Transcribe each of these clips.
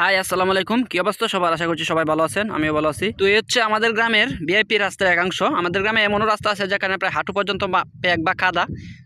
High, আসসালামু আলাইকুম। কি অবস্থা? সবার আশা করছি সবাই ভালো আছেন, আমিও ভালো আছি। তো হচ্ছে আমাদের গ্রামের ভিআইপি রাস্তার একাংশ আমাদের গ্রামে এমনও রাস্তা আছে যেখানে প্রায় হাঁটু পর্যন্ত প্যাক বা কাদা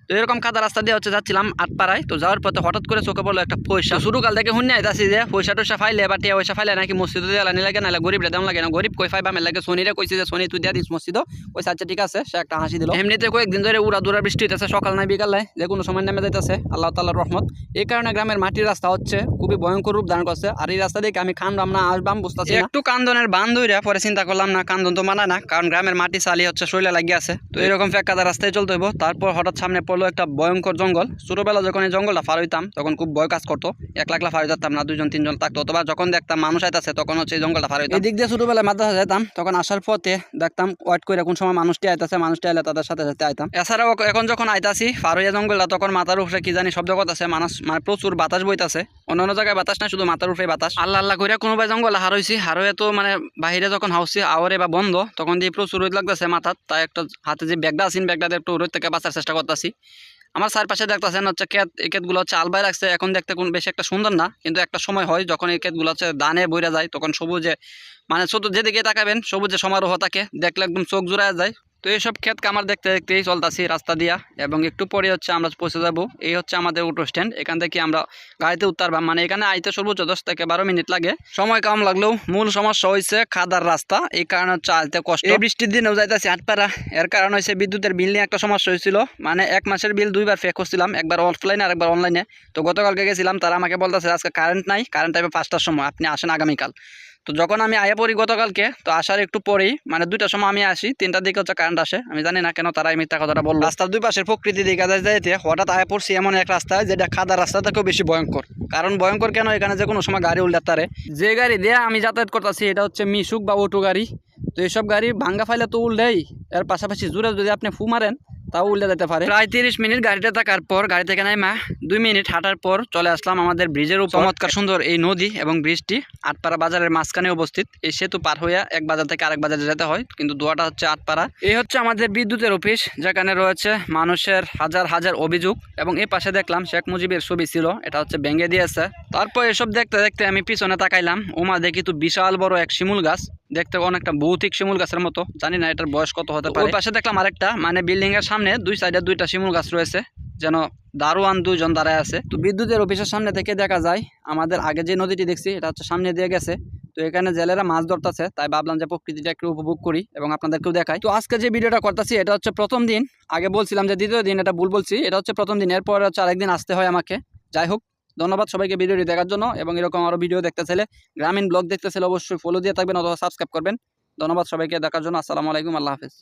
তো এরকম কাদা রাস্তা দিয়ে হচ্ছে যাচ্ছিলাম আটপাড়ায়। তো যাওয়ার পথে হঠাৎ করে চোখে পড়ল একটা পয়সা। শুরু কাল থেকে হুন্নে আইতাছি যে পয়সা টয়সা ফাইলে বা টিয়া পয়সা ফাইলে নাকি মসজিদে দিয়ে আলানি লাগে নাহলে গরিব দেওয়া লাগে না। গরিব কই ফাইবা? মেলে লাগে সোনিরে কইছে যে সোনি তুই দিয়া দিস মসজিদ ওই আচ্ছা ঠিক আছে। সে একটা হাসি দিল। এমনিতে কয়েকদিন ধরে উড়া দুরা বৃষ্টি হইতেছে সকাল নাই বিকাল নাই, যে কোনো সময় নেমে যাইতেছে, আল্লাহ তাল্লাহর রহমত। এই কারণে গ্রামের মাটির রাস্তা হচ্ছে খুবই ভয়ঙ্কর রূপ ধারণ করছে। আর এই রাস্তা দেখে আমি খানবাম না আসবাম বুঝতেছি একটু কান্দনের বান ধইরা পরে চিন্তা করলাম, না, কান্দন তো মানায় না, কারণ গ্রামের মাটি, চালি হচ্ছে, শৈলে লাগিয়ে আছে। তো এরকম ফেকাদা রাস্তায় চলতে হইব। তারপর হঠাৎ সামনে পড়ল একটা ভয়ঙ্কর জঙ্গল। ছোটবেলা যখন এই জঙ্গলটা পার হইতাম তখন খুব ভয় কাজ করতো। এক লাখ পার হইতাম না দুজন তিনজন থাকতো। অথবা যখন দেখতাম মানুষ আইতাছে তখন হচ্ছে এই জঙ্গলটা পার হইতাম। এদিক দিয়ে ছোটবেলায় মাদ্রাসা যেতাম তখন আসার পথে দেখতাম ওয়েট করে কোন সময় মানুষটি আইতাছে মানুষটি আইলে তাদের সাথে সাথে আইতাম। এছাড়াও এখন যখন আইতাছি পার হইয়া জঙ্গলটা তখন মাথার উপরে কি জানি শব্দ করতেছে মানুষ মানে প্রচুর বাতাস বইতাছে। অন্যান্য জায়গায় বাতাস না শুধু মাথার উপরে বাতাস। আল্লাহ আল্লাহ করে কোনোবাই জঙ্গল হার হয়েছি হার হয়ে তো মানে বাহিরে যখন হাউসি আওয়ারে বা বন্ধ তখন দিয়ে প্রচুর রোদ লাগতেছে মাথার। তাই একটা হাতে যে ব্যাগটা আছেন ব্যাগটা একটু রোদ থেকে বাঁচার চেষ্টা করতেছি। আমার চারপাশে দেখতেছেন হচ্ছে ক্ষেত, এই ক্ষেতগুলো হচ্ছে আলবাই রাখছে। এখন দেখতে কোন বেশি একটা সুন্দর না, কিন্তু একটা সময় হয় যখন এই ক্ষেতগুলো হচ্ছে দানে বইরা যায়, তখন সবুজে মানে শুধু যেদিকে তাকাবেন সবুজে সমারোহ থাকে, দেখলে একদম চোখ জুড়ায় যায়। তো এইসব ক্ষেত কামার দেখতে দেখতেই চলতেছি রাস্তা দিয়া, এবং একটু পরে হচ্ছে আমরা পৌঁছে যাব। এই হচ্ছে আমাদের অটো স্ট্যান্ড এখান থেকে আমরা গাড়িতে উত্তারবাম মানে এখানে আইতে সর্বোচ্চ দশ থেকে বারো মিনিট লাগে। সময় কম লাগলেও মূল সমস্যা হয়েছে খাদার রাস্তা। এই কারণে হচ্ছে আইতে কষ্ট। এই বৃষ্টির দিনেও যাইতেছি আটপাড়া। এর কারণ হয়েছে বিদ্যুতের বিল নিয়ে একটা সমস্যা হয়েছিল মানে এক মাসের বিল দুইবার ফেক করছিলাম, একবার অফলাইনে আর একবার অনলাইনে তো গতকালকে গেছিলাম, তারা আমাকে বলতেছে আজকে কারেন্ট নাই কারেন্ট আসবে পাঁচটার সময়। আপনি আসেন আগামীকাল। তো যখন আমি আয়া পড়ি গতকালকে, তো আসার একটু পরেই মানে দুইটার সময় আমি আসি, তিনটার দিকে হচ্ছে কারেন্ট আসে, আমি জানি না কেন তারা এই মিথ্যা কথাটা বলল। রাস্তার দুই পাশের প্রকৃতি দিকে যাইতে হঠাৎ আয়া পড়ছি এমন এক রাস্তায় যেটা খাদা রাস্তা থেকেও বেশি ভয়ঙ্কর। কারণ ভয়ঙ্কর কেন? এখানে যে কোনো সময় গাড়ি উল্টাতে তারে। যে গাড়ি দিয়ে আমি যাতায়াত করতেছি, এটা হচ্ছে মিশুক বা অটো গাড়ি। তো এইসব গাড়ি ভাঙ্গা ফাইলে তো উল্টেই, এর পাশাপাশি জুড়ে যদি আপনি ফু মারেন তাও উল্টে যেতে পারে। প্রায় তিরিশ মিনিট গাড়িতে থাকার পর গাড়ি থেকে নাই মা দুই মিনিট হাঁটার পর চলে আসলাম আমাদের ব্রিজের উপর। চমৎকার। সুন্দর এই নদী এবং ব্রিজটি আটপাড়া বাজারের মাঝখানে অবস্থিত। এই সেতু পার হইয়া এক বাজার থেকে আরেক বাজারে যেতে হয় কিন্তু দোয়াটা হচ্ছে আটপাড়া। এই হচ্ছে আমাদের বিদ্যুতের অফিস যেখানে রয়েছে মানুষের হাজার হাজার অভিযোগ এবং এই পাশে দেখলাম শেখ মুজিবের ছবি ছিল এটা হচ্ছে ভেঙে দিয়েছে। তারপর এসব দেখতে দেখতে আমি পিছনে তাকাইলাম ওমা দেখি তো বিশাল বড় এক শিমুল গাছ। দেখতে অনেকটা ভৌতিক শিমুল গাছের মতো। জানি না এটার বয়স কত হতে পারে। ওই পাশে দেখলাম আরেকটা মানে বিল্ডিং এর সামনে দুই সাইডে দুইটা শিমুল গাছ রয়েছে, যেন দারোয়ান দুইজন দাঁড়ায় আছে। তো বিদ্যুতের অফিসের সামনে থেকে দেখা যায়, আমাদের আগে যে নদীটি দেখছি, এটা হচ্ছে সামনে দিয়ে গেছে। তো এখানে জেলেরা মাছ ধরতেছে, তাই ভাবলাম যে প্রকৃতিটা একটু উপভোগ করি এবং আপনাদেরকেও দেখাই। তো আজকে যে ভিডিওটা করতেছি, এটা হচ্ছে প্রথম দিন। আগে বলছিলাম যে দ্বিতীয় দিন, এটা ভুল বলছি, এটা হচ্ছে প্রথম দিন, এরপর হচ্ছে আরেকদিন আসতে হয় আমাকে। যাই হোক ধন্যবাদ সবাইকে ভিডিওটি দেখার জন্য এবং এরকম আরও ভিডিও দেখতে চাইলে গ্রামীণ ব্লগ দেখতে চাইলে অবশ্যই ফলো দিয়ে থাকবেন অথবা সাবস্ক্রাইব করবেন। ধন্যবাদ সবাইকে দেখার জন্য। আসসালামু আলাইকুম। আল্লাহ হাফেজ।